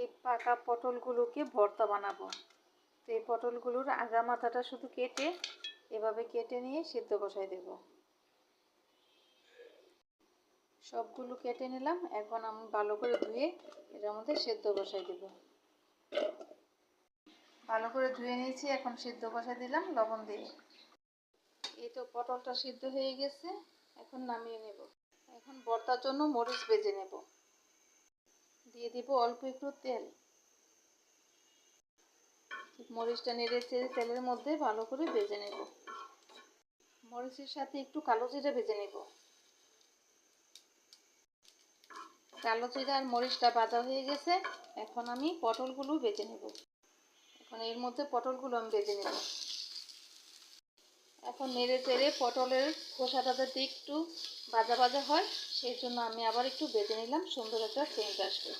এই পাকা পটলগুলোকে ভর্তা বানাবো। তো এই পটলগুলোর আগা মাথাটা শুধু কেটে এভাবে কেটে নিয়ে সিদ্ধ বসাই দেব। সবগুলো কেটে নিলাম, এখন আমি ভালো করে ধুয়ে এটার মধ্যে সেদ্ধ বসাই দেব। ভালো করে ধুয়ে নিয়েছি, এখন সিদ্ধ বসাই দিলাম লবণ দিয়ে। এই তো পটলটা সিদ্ধ হয়ে গেছে, এখন নামিয়ে নেব। এখন ভর্তার জন্য মরিচ বেজে নেব। দিয়ে দিব অল্প একটু তেল। মরিচটা নেড়ে তেলের মধ্যে ভালো করে ভেজে নেব। মরিচের সাথে একটু কালো জিরা ভেজে নেব। কালো জিরা আর মরিচটা ভাজা হয়ে গেছে। এখন আমি পটলগুলো ভেজে নেব। এখন এর মধ্যে পটলগুলো আমি ভেজে নেব। এখন নেড়ে চেড়ে পটলের খোসাটা যাতে একটু ভাজা ভাজা হয়, সেই জন্য আমি আবার একটু বেজে নিলাম, সুন্দর একটা সেন্ট আসবে।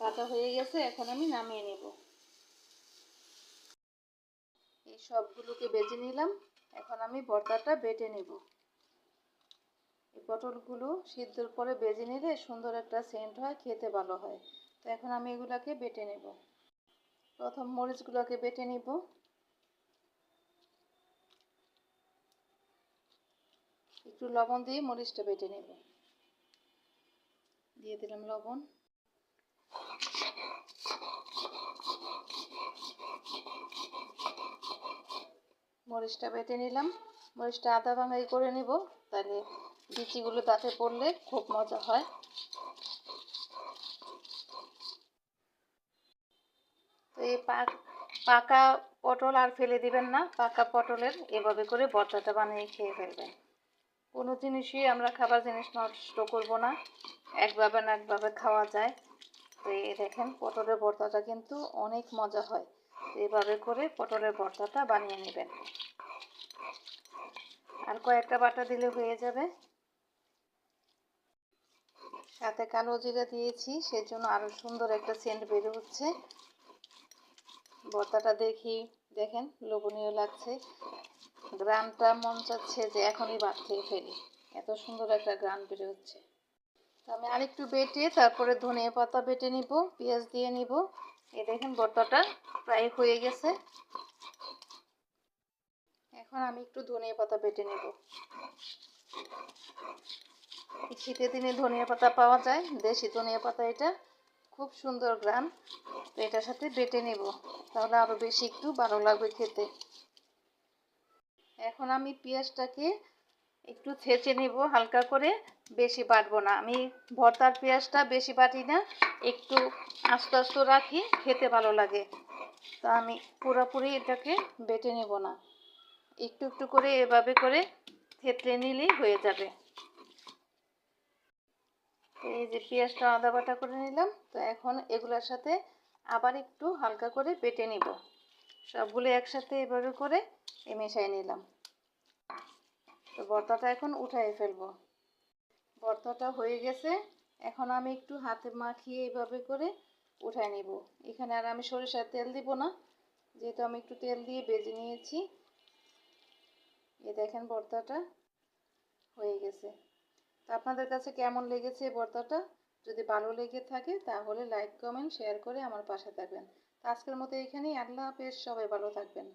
ভাজা হয়ে গেছে, এখন আমি নামিয়ে নেব। এই সবগুলোকে বেজে নিলাম, এখন আমি ভর্তাটা বেটে নেব। এই পটলগুলো সিদ্ধর পরে বেজে নিলে সুন্দর একটা সেন্ট হয়, খেতে ভালো হয়। তো এখন আমি এগুলাকে বেটে নেব। প্রথম মরিচগুলোকে বেটে নিব। একটু লবণ দিয়ে মরিচটা বেটে নেব। দিয়ে দিলাম লবণ। মরিচটা বেটে নিলাম। মরিচটা আদা ভাঙাই করে নিব, তাহলে বিচিগুলো দাঁতে পড়লে খুব মজা হয়। তো এই পাক পটল আর ফেলে দিবেন না, পাকা পটলের এভাবে করে বর্তাটা বানিয়ে খেয়ে ফেলবেন। কোনো জিনিসই আমরা খাবার জিনিস নষ্ট করব না। একভাবে না একভাবে খাওয়া যায়। তো এই দেখেন, পটলের ভর্তাটা কিন্তু অনেক মজা হয়। এভাবে করে পটলের ভর্তাটা বানিয়ে নেবেন। আর কয়েকটা বাটা দিলে হয়ে যাবে। সাথে কালো জিরা দিয়েছি, সেজন্য আরও সুন্দর একটা সেন্ট বের হচ্ছে ভর্তাটা দেখি, দেখেন, লোভনীয় লাগছে। গ্রানটা মন চাচ্ছে যে এখনই ভাত খেয়ে ফেলি এত সুন্দর একটা গ্রান বের হচ্ছে। তো আমি আরেকটু বেটে তারপরে ধনিয়া পাতা বেটে নিব, পেঁয়াজ দিয়ে নিব। এই দেখেন ভর্তাটা প্রায় হয়ে গেছে। এখন আমি একটু ধনিয়া পাতা বেটে নেব। শীতের দিনে ধনিয়া পাতা পাওয়া যায়, দেশি ধনিয়া পাতা এটা। খুব সুন্দর গ্রাম। তো এটার সাথে বেটে নেব। তাহলে আরও বেশি একটু ভালো লাগবে খেতে। এখন আমি পেঁয়াজটাকে একটু ছেঁচে নিব, হালকা করে। বেশি বাটবো না। আমি ভর্তার পেঁয়াজটা বেশি বাটি না, একটু আস্তে আস্তে রাখি, খেতে ভালো লাগে। তো আমি পুরোপুরি এটাকে বেটে নেব না। একটু একটু করে এভাবে করে থেতলে নিলেই হয়ে যাবে। এই যে পেঁয়াজটা আদা বাটা করে নিলাম, তো এখন এগুলোর সাথে আবার একটু হালকা করে বেটে নিব। সবগুলো একসাথে এভাবে করে মেশাই নিলাম। তো ভর্তাটা এখন উঠাই ফেলব। ভর্তাটা হয়ে গেছে। এখন আমি একটু হাতে মাখিয়ে এইভাবে করে উঠাই নিব। এখানে আর আমি সরিষার তেল দিব না। যেহেতু আমি একটু তেল দিয়ে বেজে নিয়েছি। এ দেখেন ভর্তাটা হয়ে গেছে। তো আপনাদের কাছে কেমন লেগেছে ভর্তাটা যদি ভালো লেগে থাকে তাহলে লাইক, কমেন্ট, শেয়ার করে আমার পাশে থাকবেন। আজকের মতো এখানেই। আল্লাহ হাফেজ সবাই ভালো থাকবেন।